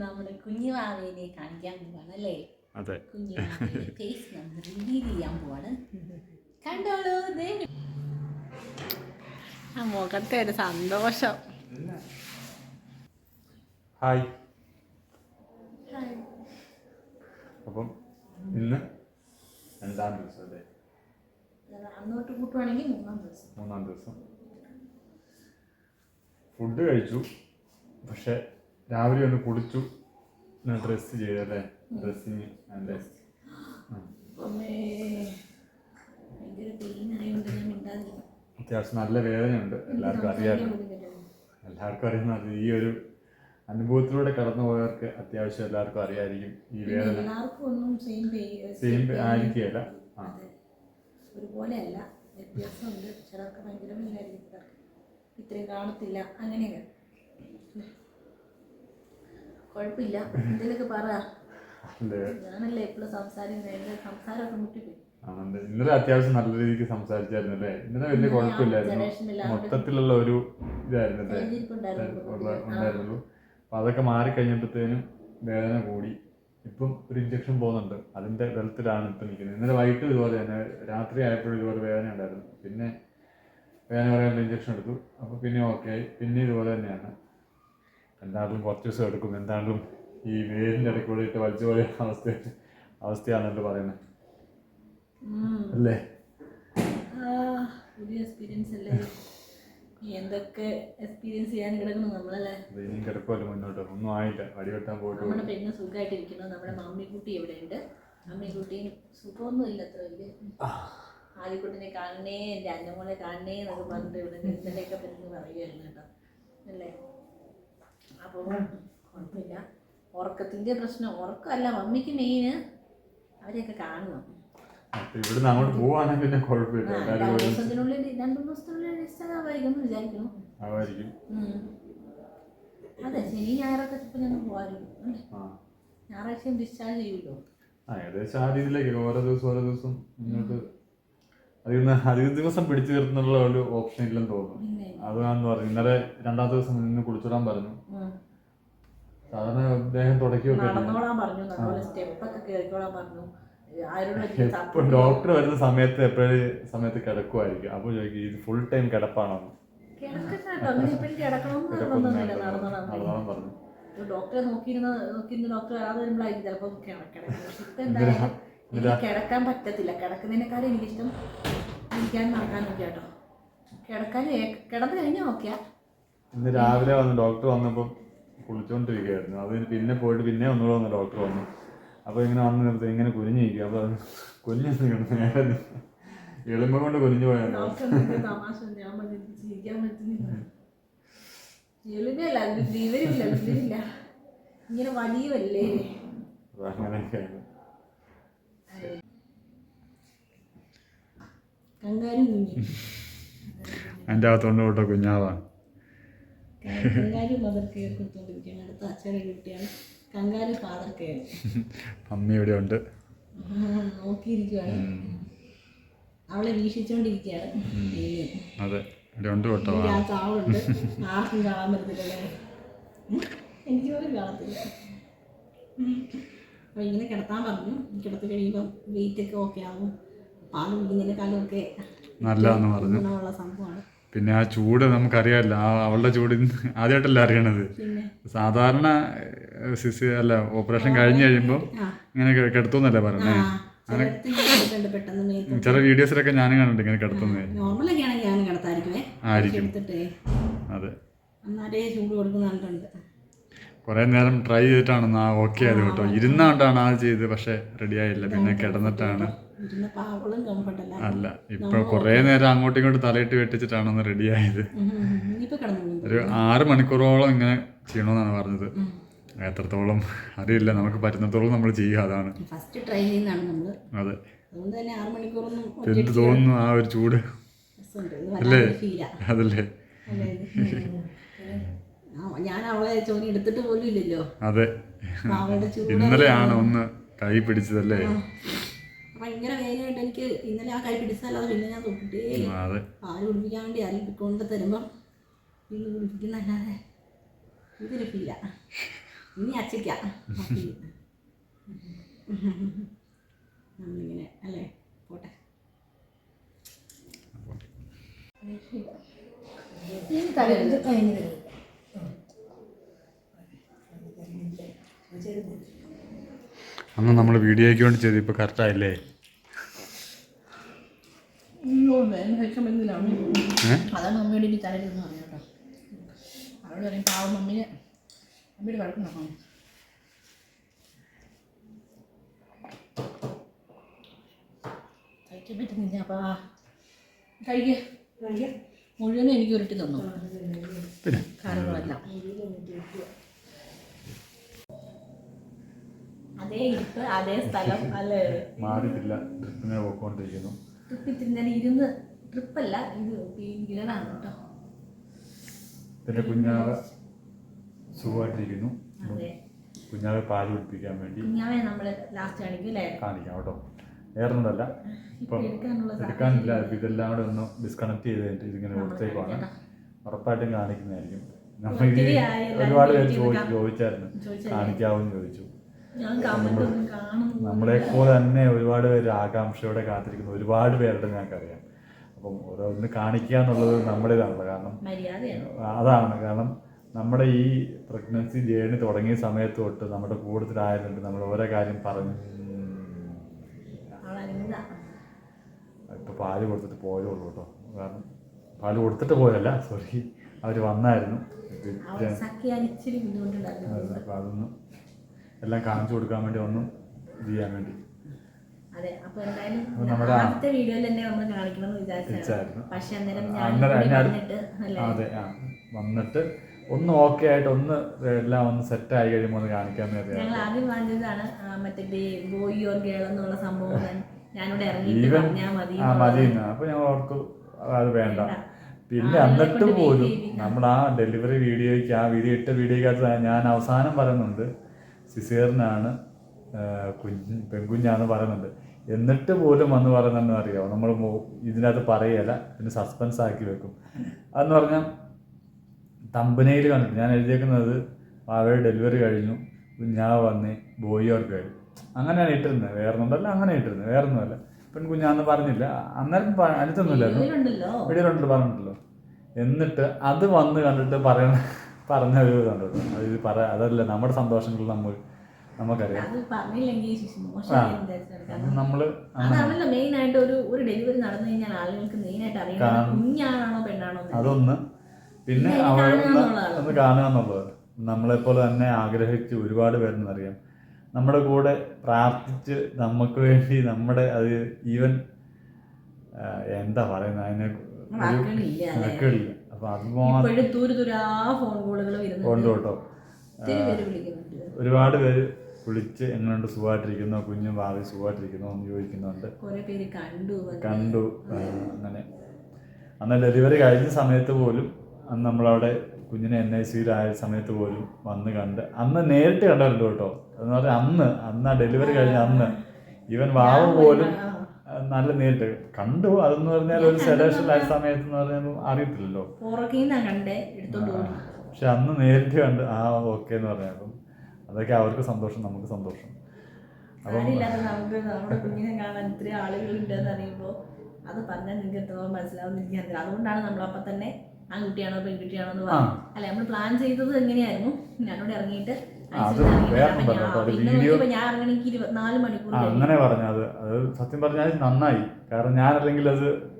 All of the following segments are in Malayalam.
നമ്മുടെ കുഞ്ഞുമാവേനെ കാണിക്കാൻ പോവാണ് അല്ലേ? അതെ. ഫേസ് നമ്മൾ റിവീൽ ചെയ്യാൻ പോവാണ്. കണ്ടോളൂ ദേ. ആ മുഖത്തെ ഒരു സന്തോഷം. ഹായ്. അപ്പം ഇന്ന് രണ്ടാം ദിവസം അല്ലേ? അന്നോട്ട് കൂട്ടുവാണെങ്കിൽ മൂന്നാം ദിവസം. മൂന്നാം ദിവസം. ഫുഡ് കഴിച്ചു. പക്ഷെ രാവിലെ ഒന്ന് കുളിച്ചു. ഡ്രസ്സ് ചെയ്തല്ലേ ഡ്രസ്സിങ് അല്ലേ അത്യാവശ്യം നല്ല വേദനയുണ്ട്. എല്ലാവർക്കും അറിയാമല്ലോ എല്ലാവർക്കും അറിയുന്ന അത്. ഈ ഒരു അനുഭവത്തിലൂടെ കടന്നു പോയവർക്ക് അത്യാവശ്യം എല്ലാവർക്കും അറിയായിരിക്കും ഈ വേദന. സെയിം ആയിരിക്കുകയല്ല. ആ. വ്യത്യാസമുണ്ട്. ചിലർക്ക് ഭയങ്കര ഇത്രയും കാണത്തില്ല. അങ്ങനെയൊക്കെ. കുഴപ്പമില്ല. എന്തെങ്കിലുമൊക്കെ പറ. ഞാനല്ലേ എപ്പോഴും സംസാരിക്കുന്നത് എന്റെ സംസാരമൊക്കെ മുട്ടിപ്പോയി. ഇന്നലെ അത്യാവശ്യം നല്ല രീതിക്ക് സംസാരിച്ചായിരുന്നു അല്ലേ? ഇന്നലെ വലിയ കുഴപ്പമില്ലായിരുന്നു. മൊത്തത്തിലുള്ള ഒരു ഇതായിരുന്നു ഉണ്ടായിരുന്നുള്ളൂ. അപ്പൊ അതൊക്കെ മാറിക്കഴിഞ്ഞപ്പോഴത്തേനും വേദന കൂടി. ഇപ്പം ഒരു ഇഞ്ചക്ഷൻ പോകുന്നുണ്ട്. അതിന്റെ ബലത്തിലാണ് ഇപ്പം നിൽക്കുന്നത്. ഇന്നലെ വൈകിട്ട് ഇതുപോലെ തന്നെ രാത്രി ആയപ്പോഴും ഇതുപോലെ വേദന ഉണ്ടായിരുന്നു. പിന്നെ വേദന പറയാനുള്ള ഇഞ്ചക്ഷൻ എടുത്തു. അപ്പോൾ പിന്നെ ഓക്കെ ആയി. പിന്നെ ഇതുപോലെ തന്നെയാണ്. എന്താണെങ്കിലും കുറച്ച് ദിവസം എടുക്കും. എന്താണെങ്കിലും ഈ വേരിന്റെ ഇടയ്ക്ക് കൂടെ ഇട്ട് വലിച്ചു പോലെ അവസ്ഥ അവസ്ഥയാണല്ലോ പറയുന്നത് അല്ലേ? പുതിയ എക്സ്പീരിയൻസ് അല്ലേ? എന്തൊക്കെ എക്സ്പീരിയൻസ് ചെയ്യാൻ നമ്മളല്ലേ? അത് ഇനിയും കിടക്കുമല്ലോ മുന്നോട്ട്. ഒന്നും ആയില്ല. വടിവെട്ടാൻ പോയിട്ട് നമ്മുടെ പെണ്ണ് സുഖമായിട്ടിരിക്കുന്നു നമ്മുടെ മമ്മിക്കുട്ടി എവിടെയുണ്ട് മമ്മിക്കുട്ടിയും സുഖമൊന്നും ഇല്ല അത്ര വലിയ ആദ്യക്കുട്ടിനെ കാണണേ എന്റെ അന്നമോളെ കാണണേ എന്നൊക്കെ പറഞ്ഞിട്ട് ഇവിടെ ഇന്നലെയൊക്കെ പെണ്ണ് പറയുമായിരുന്നു കേട്ടോ. അല്ലേ? അപ്പോൾ കുഴപ്പമില്ല ഉറക്കത്തിന്റെ പ്രശ്നം ഉറക്കമല്ല മമ്മിക്ക് മെയിന് അവരെയൊക്കെ കാണുന്നു ഇവിടുന്ന് അങ്ങോട്ട് പോവാണെങ്കിൽ പിന്നെ കുഴപ്പമില്ല രണ്ട് ദിവസത്തിനുള്ളിൽ രണ്ടു ദിവസത്തിനുള്ളിൽ ഡിസ്ചാർജ് വിചാരിക്കുന്നു. അതെ ശനി ഞായറൊക്കെ ചിലപ്പോൾ ഞങ്ങൾ ഞായറാഴ്ചയും ഡിസ്ചാർജ് ചെയ്യുമല്ലോ. ഏകദേശം ആ രീതിയിലേക്ക് ഓരോ ദിവസം ഓരോ ദിവസം മുന്നോട്ട് അതിൽ നിന്ന് അധിക ദിവസം പിടിച്ചു നിർത്തുന്നുള്ള ഒരു ഓപ്ഷൻ ഇല്ലെന്ന് തോന്നുന്നു. അതാണെന്ന് പറഞ്ഞു. ഇന്നലെ രണ്ടാമത്തെ ദിവസം നിന്ന് കുളിച്ചിടാൻ പറഞ്ഞു. സാധാരണ ദേഹം തുടക്കിയൊക്കെ നടന്നോളാൻ പറഞ്ഞു. നല്ലപോലെ സ്റ്റെപ്പൊക്കെ കയറിക്കോളാൻ പറഞ്ഞു. ആരോട് വലിയ ഇപ്പൊ support ഡോക്ടർ വരുന്ന സമയത്ത് എപ്പോഴും സമയത്ത് കിടക്കുമായിരിക്കും അപ്പോൾ ചോദിക്കും ഇത് ഫുൾ ടൈം കിടപ്പാണോ? നടന്നോളാൻ പറഞ്ഞു. ഡോക്ടറെ നോക്കിയിരുന്ന നോക്കിയിരുന്ന ഡോക്ടർ വരാതെ വരുമ്പോഴായിരിക്കും ചിലപ്പോൾ കിടക്കണം കിടക്കാൻ പറ്റത്തില്ല. കിടക്കുന്നതിനേക്കാളും എനിക്കിഷ്ടം ഇരിക്കാൻ നടക്കാൻ നോക്കിയ കേട്ടോ കിടക്കാൻ കിടന്നു കഴിഞ്ഞാൽ നോക്കിയാ ഇന്ന് രാവിലെ വന്ന് ഡോക്ടർ വന്നപ്പോൾ കുളിച്ചോണ്ടിരിക്കുകയായിരുന്നു. അത് പിന്നെ പോയിട്ട് പിന്നെ ഒന്നുകൂടെ വന്ന് ഡോക്ടർ വന്നു. അപ്പോൾ ഇങ്ങനെ വന്ന് നിർത്തി ഇങ്ങനെ കുനിഞ്ഞിരിക്കും അപ്പോൾ കുഞ്ഞു നേരെ എളുമ്പ കൊണ്ട് കുനിഞ്ഞു പോയാൽ എളിമയല്ല അതിന് വിവരമില്ല വിവരമില്ല ഇങ്ങനെ വലിയവല്ലേ അങ്ങനെയൊക്കെയാണ്. കങ്കാരും കുഞ്ഞു എന്റെ അകത്തോണ്ട് വിട്ടോ കുഞ്ഞാവാണ് കങ്കാരു മദർ കെയർ കൊടുത്തോണ്ടിരിക്കുകയാണ്. അടുത്ത അച്ഛനെ കുട്ടിയാണ് കങ്കാരു ഫാദർ കെയർ അമ്മ ഇവിടെ ഉണ്ട്. നോക്കിയിരിക്കുകയാണ് അവളെ അതെ രണ്ട് എനിക്ക് ആ താളുണ്ട് ആർക്കും കാണാൻ പറ്റത്തില്ലല്ലേ എനിക്ക് പോലും കാണത്തില്ല. അപ്പോൾ ഇങ്ങനെ കിടത്താൻ പറഞ്ഞു. കിടത്തി കഴിയുമ്പം വെയിറ്റ് ഒക്കെ ഓക്കെ ആവും. പാൽ നല്ലതാന്ന് പറഞ്ഞു. ഗുണമുള്ള സംഭവമാണ്. പിന്നെ ആ ചൂട് നമുക്കറിയാമല്ലോ. ആ അവളുടെ ചൂട് ആദ്യമായിട്ടല്ല അറിയണത്. സാധാരണ സിസി അല്ല ഓപ്പറേഷൻ കഴിഞ്ഞു കഴിയുമ്പോൾ ഇങ്ങനെ കിടത്തു കിടത്തുന്നല്ലേ പറഞ്ഞേ? ചില വീഡിയോസിലൊക്കെ ഞാനും കണ്ടിട്ടുണ്ട് ഇങ്ങനെ കിടത്തുന്നത് ആയിരിക്കും. അതെ. കൊറേ നേരം ട്രൈ ചെയ്തിട്ടാണ്. ആ ഓക്കെ ആയത് കേട്ടോ. ഇരുന്നാണ്ടാണ് ആ ചെയ്ത് പക്ഷെ റെഡി ആയില്ല. പിന്നെ കിടന്നിട്ടാണ്. അല്ല ഇപ്പൊ കുറേ നേരം അങ്ങോട്ടും ഇങ്ങോട്ടും തലയിട്ട് വെട്ടിച്ചിട്ടാണ് റെഡി ആയത് ഒരു ആറ് മണിക്കൂറോളം ഇങ്ങനെ ചെയ്യണമെന്നാണ് പറഞ്ഞത്. എത്രത്തോളം അറിയില്ല നമുക്ക് പറ്റുന്നത്തോളം നമ്മൾ ചെയ്യുക അതാണ്. അതെ. എന്ത് തോന്നുന്നു ആ ഒരു ചൂട്? അല്ലേ? അതല്ലേ? ഞാൻ അവളെ ചോദ്യം എടുത്തിട്ട് പോലും ഇല്ലല്ലോ. അതെ. ഇന്നലെയാണ് ഒന്ന് കൈ പിടിച്ചതല്ലേ? ഭയങ്കര വേദനയായിട്ട് എനിക്ക് ഇന്നലെ ആ കൈ പിടിച്ചാലോ പിന്നെ ഞാൻ തൊട്ടിട്ടേ പാൽ കുടിപ്പിക്കാൻ വേണ്ടി ആരും കൊണ്ട് തരുമ്പം ഇന്ന് കുടിപ്പിക്കുന്നല്ലാതെ ഇതൊരു ഫീലാ ഇനി അച്ചയ്ക്ക നമ്മളിങ്ങനെ അല്ലേ? പോട്ടെ. ഇനി തലയിൽ കഴിഞ്ഞ് അന്ന് നമ്മൾ വീഡിയോയ്ക്ക് വേണ്ടി ചെയ്ത് ഇപ്പോൾ കറക്റ്റായില്ലേ? അതാണ് മമ്മിയോട് ഇനി തലയിലെന്ന് പറഞ്ഞു കേട്ടോ. അവളോട് പറയും പാവം മമ്മിന്. മമ്മിയുടെ വഴക്കുണ്ടാക്കണം കഴിക്കാൻ പറ്റുന്നില്ല അപ്പാ. കഴിക്കുക മുഴുവനും എനിക്ക് ഉരുട്ടി തന്നു. പിന്നെ? അതേ ഇരിപ്പ് അതേ സ്ഥലം അല്ലേ? മാറിയിട്ടില്ല. ട്രിപ്പിങ്ങനെ പോയിക്കൊണ്ടിരിക്കുന്നു. ട്രിപ്പ് ഇത്തിരി നേരം ഇരുന്ന് ട്രിപ്പല്ല ഇത് ഗിരണാണ് കേട്ടോ. പിന്നെ കുഞ്ഞാവ് സുഖമായിട്ടിരിക്കുന്നു. അതെ. കുഞ്ഞാവെ പാൽ കുടിപ്പിക്കാൻ വേണ്ടി കുഞ്ഞാവെ നമ്മൾ ലാസ്റ്റ് കാണിക്കും അല്ലേ? കാണിക്കാം കേട്ടോ. ഏറുന്നതല്ല ഇപ്പം എടുക്കാനില്ല. ഇതെല്ലാം കൂടെ ഒന്ന് ഡിസ്കണക്ട് ചെയ്ത് ഇതിങ്ങനെ കൊടുത്തേക്കാണ് ഉറപ്പായിട്ടും കാണിക്കുന്നതായിരിക്കും. നമ്മൾ ഒരുപാട് പേര് ചോദിച്ചായിരുന്നു? കാണിക്കാവോന്ന് ചോദിച്ചു. നമ്മളെ പോലെ തന്നെ ഒരുപാട് പേര് ആകാംക്ഷയോടെ കാത്തിരിക്കുന്ന. ഒരുപാട് പേരുടെ ഞങ്ങൾക്കറിയാം. അപ്പം ഓരോന്ന് കാണിക്കുക എന്നുള്ളത് നമ്മുടേതാണല്ലോ കാരണം അതാണ്. കാരണം നമ്മുടെ ഈ പ്രഗ്നൻസി ജേണി തുടങ്ങിയ സമയത്ത് തൊട്ട് നമ്മുടെ കൂടുതലായതുകൊണ്ട് നമ്മൾ ഓരോ കാര്യം പറഞ്ഞു ഇപ്പൊ പാൽ കൊടുത്തിട്ട് പോയേ ഉള്ളൂ കേട്ടോ. കാരണം പാൽ കൊടുത്തിട്ട് പോയല്ല സോറി അവർ വന്നായിരുന്നു. അപ്പൊ അതൊന്ന് എല്ലാം കാണിച്ചു കൊടുക്കാൻ വേണ്ടി ഒന്നും ചെയ്യാൻ വേണ്ടി. അതെ അപ്പൊ എന്തായാലും നമ്മുടെ ആ- ആദ്യത്തെ വീഡിയോയിൽ തന്നെ നമ്മൾ കാണിക്കണം എന്ന് വിചാരിച്ചായിരുന്നു വിചാരിച്ചായിരുന്നു. പക്ഷെ അന്നേരം ഞാൻ അതെ ആ വന്നിട്ട് ഒന്ന് ഓക്കെ ആയിട്ട് ഒന്ന് എല്ലാം ഒന്ന് സെറ്റ് ആയി കഴിയുമ്പോൾ കാണിക്കാൻ ഞങ്ങൾ ആദ്യം ആ, മറ്റേ ബോയ് ഓർ ഗേൾ എന്നുള്ള സംഭവം ഞാൻ- ഞാനിവിടെ ഇറങ്ങി ആ മതി. അപ്പൊ ഞങ്ങൾ ഓർത്തു അത് വേണ്ട. പിന്നെ എന്നിട്ട് പോലും നമ്മൾ ആ ഡെലിവറി വീഡിയോയ്ക്ക് ആ വീഡിയോ ഇട്ട വീഡിയോക്കകത്ത് ഞാൻ അവസാനം പറയുന്നുണ്ട് സിസേറിനാണ് കുഞ്ഞ് പെൺകുഞ്ഞാന്ന് പറയുന്നുണ്ട് എന്നിട്ട് പോലും വന്ന് പറയുന്നുണ്ടെന്ന് അറിയാമോ നമ്മൾ ഇതിനകത്ത് പറയല പിന്നെ സസ്പെൻസ് ആക്കി വെക്കും. അതെന്ന് പറഞ്ഞാൽ തമ്പനയിൽ കണ്ടിട്ട് ഞാൻ എഴുതിയേക്കുന്നത് അവരുടെ ഡെലിവറി കഴിഞ്ഞു. കുഞ്ഞാവ് വന്നേ ബോയ് കഴിഞ്ഞു അങ്ങനെയാണ് ഇട്ടിരുന്നത് വേറൊന്നുണ്ടല്ല അങ്ങനെ ഇട്ടിരുന്നത് വേറൊന്നുമല്ല. പെൺകുഞ്ഞാന്ന് പറഞ്ഞില്ല. അന്നേരം അടുത്തൊന്നുമില്ലായിരുന്നു. വീഡിയോയിലുണ്ടല്ലോ പറഞ്ഞിട്ടല്ലോ എന്നിട്ട് അത് വന്ന് കണ്ടിട്ട് പറയണ പറഞ്ഞ ഒരു ഇതുണ്ട് കേട്ടോ അത് ഇത് പറ അതല്ല നമ്മുടെ സന്തോഷങ്ങൾ നമ്മൾ നമുക്കറിയാം മെയിൻ ആയിട്ട് ഒരു ഒരു ഡെലിവറി നടന്നു കഴിഞ്ഞാൽ ആളുകൾക്ക് മെയിൻ ആയിട്ട്. കുഞ്ഞാണോ പെണ്ണാണോ. അതൊന്ന് പിന്നെ അവൾ. ഒന്ന് കാണുക എന്നുള്ളത് നമ്മളെപ്പോലെ തന്നെ ആഗ്രഹിച്ച് ഒരുപാട് പേരെന്നറിയാം നമ്മുടെ കൂടെ പ്രാർത്ഥിച്ച് നമുക്ക് വേണ്ടി നമ്മുടെ അത് ഈവൻ എന്താ പറയുന്നത് അതിനെ നടക്കില്ല വാക്കുകളില്ല കേട്ടോ വിളിക്കുന്നുണ്ട്. ഒരുപാട് പേര് വിളിച്ച് എങ്ങനെയുണ്ട് സുഖമായിട്ടിരിക്കുന്നു കുഞ്ഞും ഭാവി സുഖമായിട്ടിരിക്കുന്നു എന്ന് ചോദിക്കുന്നുണ്ട്. കണ്ടു അങ്ങനെ. അന്ന് ഡെലിവറി കഴിഞ്ഞ സമയത്ത് പോലും അന്ന് നമ്മളവിടെ കുഞ്ഞിനെ എൻ ഐ സിയിലായ സമയത്ത് പോലും വന്ന് കണ്ട് അന്ന് നേരിട്ട് കണ്ടല്ലോ കേട്ടോ. എന്ന് പറഞ്ഞാൽ അന്ന് അന്ന് ആ ഡെലിവറി കഴിഞ്ഞ അന്ന്. ഇവൻ വാവ് പോലും നല്ല നേരിട്ട് കണ്ടു. അതെന്ന് പറഞ്ഞാൽ ഒരു സെലക്ഷൻ ആയ സമയത്ത് എന്ന് പറഞ്ഞാൽ അറിയത്തില്ലല്ലോ പക്ഷെ അന്ന് നേരിട്ട് കണ്ട് ആ ഓക്കെ എന്ന് പറഞ്ഞപ്പം അപ്പം അതൊക്കെ അവർക്ക് സന്തോഷം നമുക്ക് സന്തോഷം. അപ്പം നമുക്ക് നമ്മുടെ കുഞ്ഞിനെ കാണാൻ ഇത്രയും ആളുകളുണ്ടെന്ന് അറിയുമ്പോൾ അത് പറഞ്ഞാൽ നിങ്ങൾക്ക് എത്രത്തോളം മനസ്സിലാവുന്ന എനിക്കറിയില്ല അതുകൊണ്ടാണ് നമ്മളപ്പം തന്നെ ആൺകുട്ടിയാണോ പെൺകുട്ടിയാണോ എന്ന് പറഞ്ഞു. അല്ല നമ്മൾ പ്ലാൻ ചെയ്തത് എങ്ങനെയായിരുന്നു? ഞാനോട് ഇറങ്ങിയിട്ട് ആ, അത് വേറെ പറഞ്ഞു. അത് വീഡിയോ- ഞാൻ ഇറങ്ങണമെങ്കിൽ ഇരുപത്തിനാല് മണിക്കൂർ അങ്ങനെ പറഞ്ഞു അത്. അത് സത്യം പറഞ്ഞാൽ നന്നായി. കാരണം ഞാനല്ലെങ്കിൽ അത്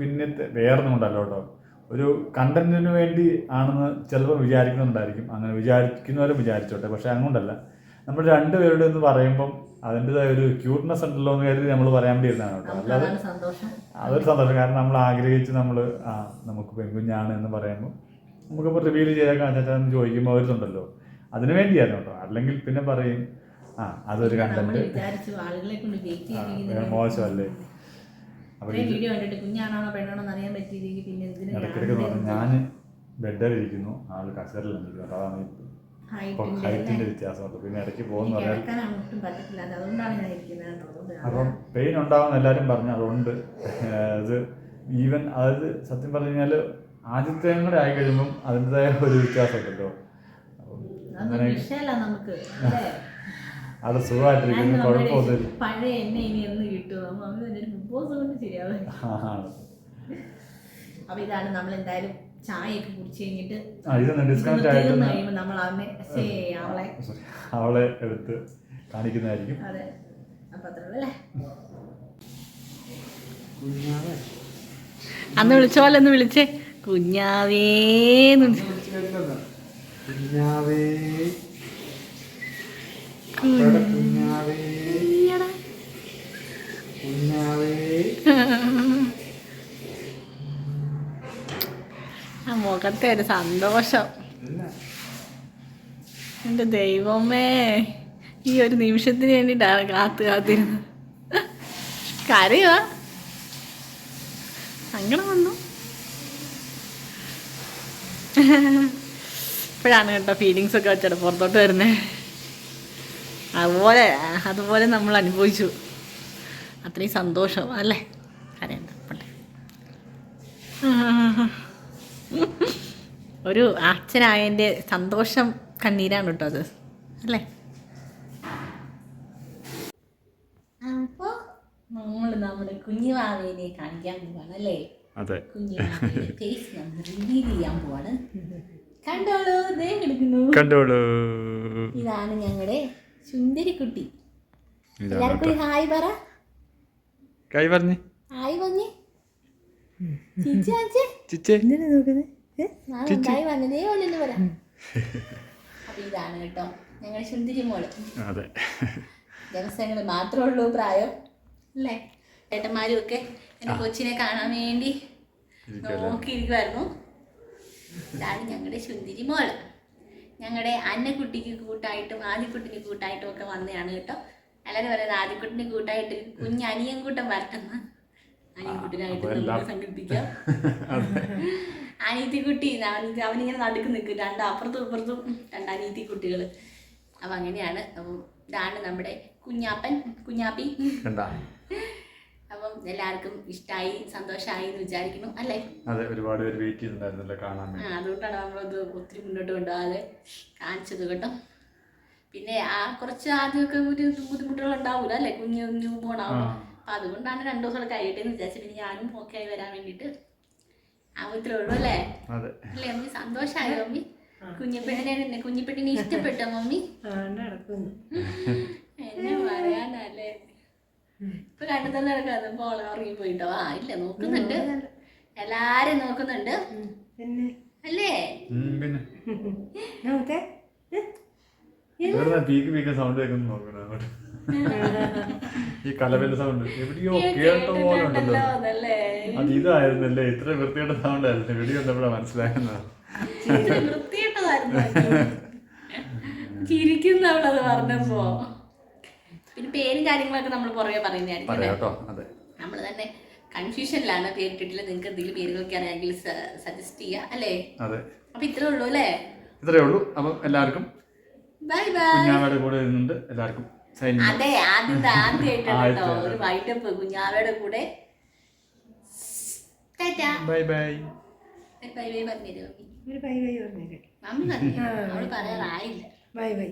പിന്നെ വേറൊന്നും ഉണ്ടല്ലോ കേട്ടോ. ഒരു കണ്ടന്റിന് വേണ്ടി ആണെന്ന് ചിലപ്പോൾ വിചാരിക്കുന്നുണ്ടായിരിക്കും. അങ്ങനെ വിചാരിക്കുന്നവരും വിചാരിച്ചോട്ടെ. പക്ഷെ അങ്ങോട്ടല്ല. നമ്മൾ രണ്ടുപേരുടെ എന്ന് പറയുമ്പം അതിന്റെതായ ഒരു ക്യൂട്ട്നെസ് ഉണ്ടല്ലോ എന്ന് കരുതി നമ്മൾ പറയാൻ വേണ്ടി ഇരുന്നാണ് കേട്ടോ അല്ലാതെ സന്തോഷം. അതൊരു സന്തോഷം. കാരണം നമ്മൾ ആഗ്രഹിച്ച് നമ്മൾ ആ നമുക്ക് പെൺകുഞ്ഞാണ് എന്ന് പറയുമ്പോൾ നമുക്കിപ്പോൾ റിവീൽ ചെയ്തേക്കാൻ കാണിച്ചാൽ എന്ന് ചോദിക്കുമ്പോൾ അവരുണ്ടല്ലോ. അതിനു വേണ്ടിയായിരുന്നു കേട്ടോ. അല്ലെങ്കിൽ പിന്നെ പറയും ആ അതൊരു കണ്ടന്റ് മോശമല്ലേ? ഇടയ്ക്കിടയ്ക്ക് ഞാൻ ബെഡിലിരിക്കുന്നു ആൾ കസേരയിലിരിക്കുന്നു അപ്പോൾ അതാണ് ഹൈറ്റിന്റെ വ്യത്യാസമുണ്ട് പിന്നെ ഇടയ്ക്ക് പോകുന്ന ഇരിക്കുന്നത് അപ്പം പെയിൻ ഉണ്ടാവുന്ന എല്ലാവരും പറഞ്ഞു അതുകൊണ്ട് അത് ഈവൻ അതായത് സത്യം പറഞ്ഞു കഴിഞ്ഞാൽ ആദ്യത്തെ കൂടെ ആയി കഴിയുമ്പം അതിന്റെതായ ഒരു വ്യത്യാസമുണ്ടല്ലോ. അപ്പം അതൊന്നും നമുക്ക് അല്ലേ? അവിടെ സുഖമായിട്ടിരിക്കുന്നു കുഴപ്പമൊന്നുമില്ല. പഴയ എന്നെ ഇനി എന്ന് കിട്ടുമോ മമ്മി തന്നെ ഒരു കൊണ്ട് ശരിയാവും. ആ, അപ്പൊ ഇതാണ് നമ്മൾ എന്തായാലും ചായയൊക്കെ കുടിച്ച് കഴിഞ്ഞിട്ട് ഡിസ്കൗണ്ട് കഴിയുമ്പോൾ നമ്മൾ അവനെ അവളെ അവളെ എടുത്ത് കാണിക്കുന്നതായിരിക്കും. അതെ. അപ്പൊ അത്ര അല്ലേ? അന്ന് വിളിച്ച പോലെ ഒന്ന് വിളിച്ചേ. കുഞ്ഞാവേന്ന് വിളിച്ചു. കുഞ്ഞാവേ. കുഞ്ഞാവേ. ഈയെടാ. കുഞ്ഞാവേ. ആ മുഖത്തെ ഒരു സന്തോഷം. എന്റെ ദൈവമേ ഈ ഒരു നിമിഷത്തിന് വേണ്ടിയിട്ടാണ് കാത്തു കാത്തിരുന്നത്. കരയുവാ. അങ്ങനെ വന്നു. ഇപ്പോഴാണ് കേട്ടോ ഫീലിങ്സ് ഒക്കെ വെച്ചിട്ട് പുറത്തോട്ട് വരുന്നത് അതുപോലെ അതുപോലെ നമ്മൾ അനുഭവിച്ചു. അത്രയും സന്തോഷം അല്ലേ? കരയണ്ട പോട്ടെ. ഒരു അച്ഛനായതിന്റെ സന്തോഷം കണ്ണീരാണ് കേട്ടോ അത് അല്ലേ? അപ്പോൾ നമ്മൾ നമ്മുടെ കുഞ്ഞുവാവേനെ കാണിക്കാൻ പോവാണ് അല്ലേ? അതെ. കുഞ്ഞുമാവേന്റെ ഫേസ് നമ്മൾ റിവീൽ ചെയ്യാൻ പോവാണ്. കണ്ടോളൂ ദേ എടുക്കുന്നു കണ്ടോളൂ. ഇതാണ് ഞങ്ങളുടെ സുന്ദരിക്കുട്ടി. കുട്ടി. എല്ലാവർക്കും ഹായ് പറ. കൈ പറഞ്ഞേ. ഹായ് പറഞ്ഞേ. ഹായ് പറഞ്ഞതേ ഉള്ളു പറ. അപ്പൊ ഇതാണ് കേട്ടോ ഞങ്ങളുടെ സുന്ദരി മോൾ. അതെ. ദിവസങ്ങൾ മാത്രമേ ഉള്ളൂ പ്രായം അല്ലേ? ഏട്ടന്മാരും ഒക്കെ എന്റെ കൊച്ചിനെ കാണാൻ വേണ്ടി നോക്കിയിരിക്കുമായിരുന്നു ഇതാണ് ഞങ്ങളുടെ ശുന്തിരി മോൾ ഞങ്ങളുടെ അന്നക്കുട്ടിക്ക് കൂട്ടായിട്ടും ആദിക്കുട്ടിന് കൂട്ടായിട്ടും ഒക്കെ വന്നതാണ് കേട്ടോ. അല്ലാതെ പറയുന്നത് ആദിക്കുട്ടിന് കൂട്ടായിട്ട് കുഞ്ഞ് അനിയൻ കൂട്ടം വരട്ടെന്ന് അനിയൻകുട്ടിനായിട്ട് നമുക്ക് സങ്കല്പിക്കാം അനീതിക്കുട്ടി അവനിങ്ങനെ നടുക്ക് നിൽക്കും. രണ്ട് അപ്പുറത്തും ഇപ്പുറത്തും രണ്ട് അനീതി കുട്ടികൾ അപ്പം അങ്ങനെയാണ്. അപ്പം ഇതാണ് നമ്മുടെ കുഞ്ഞാപ്പൻ കുഞ്ഞാപ്പി. അപ്പം എല്ലാവർക്കും ഇഷ്ടമായി സന്തോഷമായി എന്ന് വിചാരിക്കുന്നു അല്ലേ? അതെ ഒരുപാട് പേര് വെയിറ്റ് ചെയ്തിട്ടുണ്ടായിരുന്നല്ലോ കാണാൻ ആ അതുകൊണ്ടാണ് നമ്മളത് ഒത്തിരി മുന്നോട്ട് കൊണ്ടുപോകാതെ കാണിച്ചത് കേട്ടോ. പിന്നെ ആ കുറച്ച് ആദ്യമൊക്കെ ഒരു ബുദ്ധിമുട്ടുകൾ ഉണ്ടാവൂല അല്ലേ? കുഞ്ഞ് കുഞ്ഞു പോണാവും. അപ്പം അതുകൊണ്ടാണ് രണ്ടു ദിവസം കഴിയട്ടെ എന്ന് വിചാരിച്ചത് പിന്നെ ഞാനും ഓക്കെ ആയി വരാൻ വേണ്ടിയിട്ട് ആവത്തിലേ ഉള്ളൂ അല്ലേ? അല്ലേ അമ്മി സന്തോഷായോ മമ്മി? കുഞ്ഞിപ്പെട്ടിനെ കുഞ്ഞിപ്പെട്ടിനെ ഇഷ്ടപ്പെട്ടോ മമ്മി? എന്നെ പറയാനല്ലേ ഇപ്പൊ കണ്ടു തന്നെ നടക്കാതെ പോളെ ഉറങ്ങി പോയിട്ടോ. ആ ഇല്ല നോക്കുന്നുണ്ട്. എല്ലാരും നോക്കുന്നുണ്ട്. അല്ലേ? പിന്നെ? പീക്ക് പീക്ക് സൗണ്ട് കേൾക്കുന്നു നോക്കണം അങ്ങോട്ട്? ഈ കലവന്റെ സൗണ്ട് എവിടെയോ കേട്ട പോലെ ഉണ്ടല്ലോ. അതല്ലേ? അത് ഇതായിരുന്നല്ലേ? ഇത്ര വൃത്തിയുടെ സൗണ്ട് ആയിരുന്നു വീഡിയോ കണ്ടപ്പോഴാണ് മനസ്സിലാക്കുന്നത് ചിരിക്കുന്ന അവളത് പറഞ്ഞപ്പോ. പിന്നെ പേരും കാര്യങ്ങളൊക്കെ നമ്മൾ പുറകെ പറയുന്നതായിരിക്കും പറയാം കേട്ടോ അതെ. നമ്മൾ തന്നെ കൺഫ്യൂഷനിലാണ് പേരിട്ടിട്ടില്ല. നിങ്ങൾക്ക് എന്തെങ്കിലും പേരുകളൊക്കെ അറിയാമെങ്കിൽ സജസ്റ്റ് ചെയ്യുക അല്ലേ? അതെ. അപ്പൊ ഇത്രേ ഉള്ളൂ അല്ലേ? ഇത്രേ ഉള്ളൂ. അപ്പം എല്ലാവർക്കും ബൈ ബൈ കുഞ്ഞാവയുടെ കൂടെ ഇരുന്നുണ്ട് എല്ലാവർക്കും സൈൻ അതെ ആദ്യത്തെ ആദ്യമായിട്ടാണ് കേട്ടോ ഒരു വൈറ്റപ്പ് കുഞ്ഞാവയുടെ കൂടെ. ബൈ ബൈ ബൈ ബൈ പറഞ്ഞിരുന്നു ഒരു ബൈ ബൈ പറഞ്ഞേരെ മമ്മി പറഞ്ഞു അവൾ പറയാറായില്ല. Bye bye